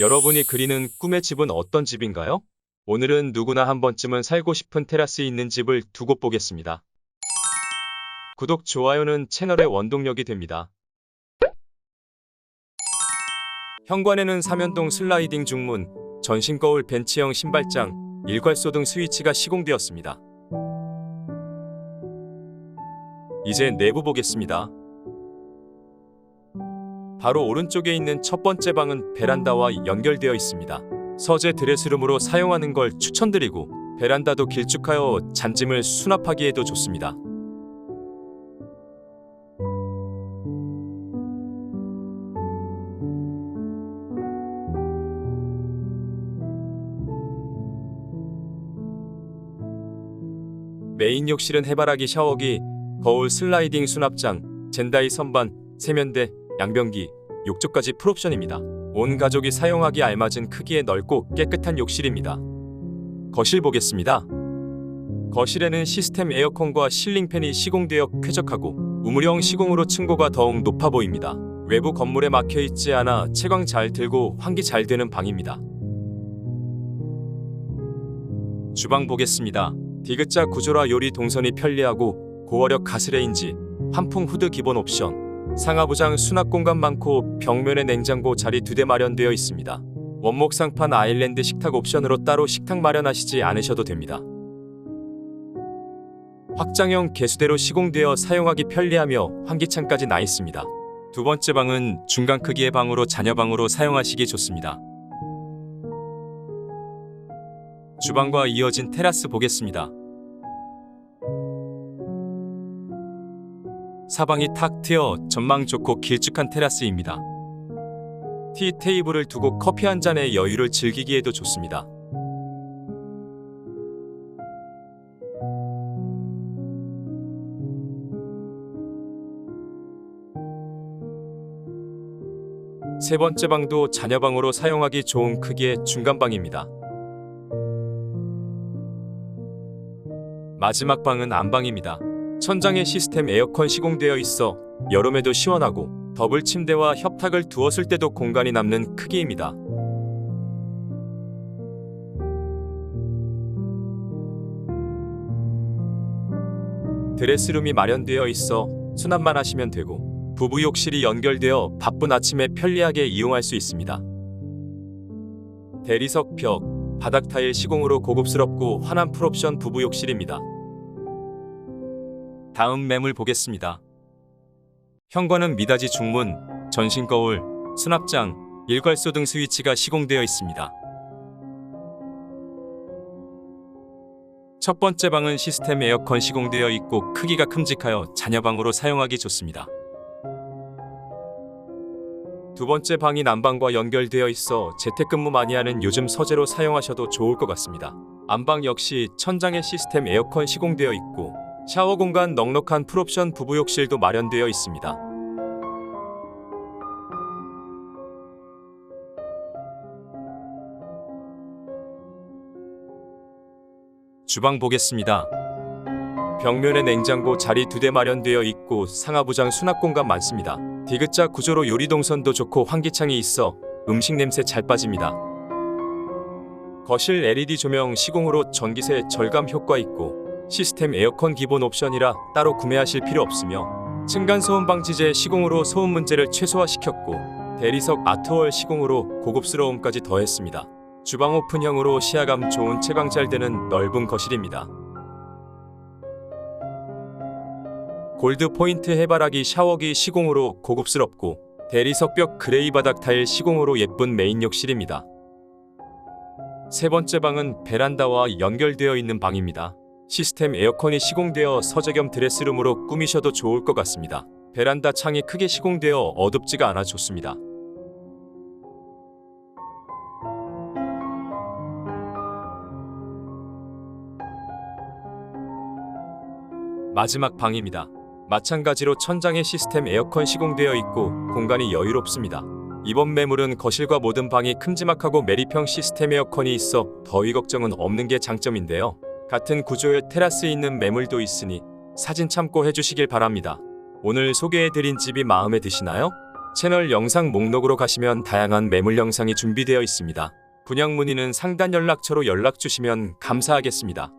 여러분이 그리는 꿈의 집은 어떤 집인가요? 오늘은 누구나 한 번쯤은 살고 싶은 테라스 있는 집을 두곳 보겠습니다. 구독, 좋아요는 채널의 원동력이 됩니다. 현관에는 삼연동 슬라이딩 중문, 전신 거울 벤치형 신발장, 일괄소 등 스위치가 시공되었습니다. 이제 내부 보겠습니다. 바로 오른쪽에 있는 첫 번째 방은 베란다와 연결되어 있습니다. 서재 드레스룸으로 사용하는 걸 추천드리고 베란다도 길쭉하여 잔짐을 수납하기에도 좋습니다. 메인 욕실은 해바라기 샤워기, 거울 슬라이딩 수납장, 젠다이 선반, 세면대, 양변기, 욕조까지 풀옵션입니다. 온 가족이 사용하기 알맞은 크기의 넓고 깨끗한 욕실입니다. 거실 보겠습니다. 거실에는 시스템 에어컨과 실링팬이 시공되어 쾌적하고 우물형 시공으로 층고가 더욱 높아 보입니다. 외부 건물에 막혀 있지 않아 채광 잘 들고 환기 잘 되는 방입니다. 주방 보겠습니다. 디귿자 구조라 요리 동선이 편리하고 고화력 가스레인지, 환풍 후드 기본 옵션, 상하부장 수납 공간 많고 벽면에 냉장고 자리 두 대 마련되어 있습니다. 원목 상판 아일랜드 식탁 옵션으로 따로 식탁 마련하시지 않으셔도 됩니다. 확장형 개수대로 시공되어 사용하기 편리하며 환기창까지 나 있습니다. 두 번째 방은 중간 크기의 방으로 자녀 방으로 사용하시기 좋습니다. 주방과 이어진 테라스 보겠습니다. 사방이 탁 트여 전망 좋고 길쭉한 테라스입니다. 티 테이블을 두고 커피 한 잔의 여유를 즐기기에도 좋습니다. 세 번째 방도 자녀 방으로 사용하기 좋은 크기의 중간 방입니다. 마지막 방은 안방입니다. 천장에 시스템 에어컨 시공되어 있어 여름에도 시원하고 더블 침대와 협탁을 두었을 때도 공간이 남는 크기입니다. 드레스룸이 마련되어 있어 수납만 하시면 되고 부부 욕실이 연결되어 바쁜 아침에 편리하게 이용할 수 있습니다. 대리석 벽, 바닥 타일 시공으로 고급스럽고 환한 풀옵션 부부 욕실입니다. 다음 매물 보겠습니다. 현관은 미닫이 중문, 전신 거울, 수납장, 일괄소 등 스위치가 시공되어 있습니다. 첫 번째 방은 시스템 에어컨 시공되어 있고 크기가 큼직하여 자녀방으로 사용하기 좋습니다. 두 번째 방이 난방과 연결되어 있어 재택근무 많이 하는 요즘 서재로 사용하셔도 좋을 것 같습니다. 안방 역시 천장에 시스템 에어컨 시공되어 있고 샤워 공간 넉넉한 풀옵션 부부 욕실도 마련되어 있습니다. 주방 보겠습니다. 벽면에 냉장고 자리 두 대 마련되어 있고 상하부장 수납 공간 많습니다. 디귿자 구조로 요리 동선도 좋고 환기창이 있어 음식 냄새 잘 빠집니다. 거실 LED 조명 시공으로 전기세 절감 효과 있고 시스템 에어컨 기본 옵션이라 따로 구매하실 필요 없으며 층간 소음 방지제 시공으로 소음 문제를 최소화시켰고 대리석 아트월 시공으로 고급스러움까지 더했습니다. 주방 오픈형으로 시야감 좋은 채광 잘 되는 넓은 거실입니다. 골드 포인트 해바라기 샤워기 시공으로 고급스럽고 대리석벽 그레이 바닥 타일 시공으로 예쁜 메인 욕실입니다. 세 번째 방은 베란다와 연결되어 있는 방입니다. 시스템 에어컨이 시공되어 서재 겸 드레스룸으로 꾸미셔도 좋을 것 같습니다. 베란다 창이 크게 시공되어 어둡지가 않아 좋습니다. 마지막 방입니다. 마찬가지로 천장에 시스템 에어컨 시공되어 있고 공간이 여유롭습니다. 이번 매물은 거실과 모든 방이 큼지막하고 메리평 시스템 에어컨이 있어 더위 걱정은 없는 게 장점인데요. 같은 구조의 테라스 있는 매물도 있으니 사진 참고해 주시길 바랍니다. 오늘 소개해드린 집이 마음에 드시나요? 채널 영상 목록으로 가시면 다양한 매물 영상이 준비되어 있습니다. 분양 문의는 상단 연락처로 연락 주시면 감사하겠습니다.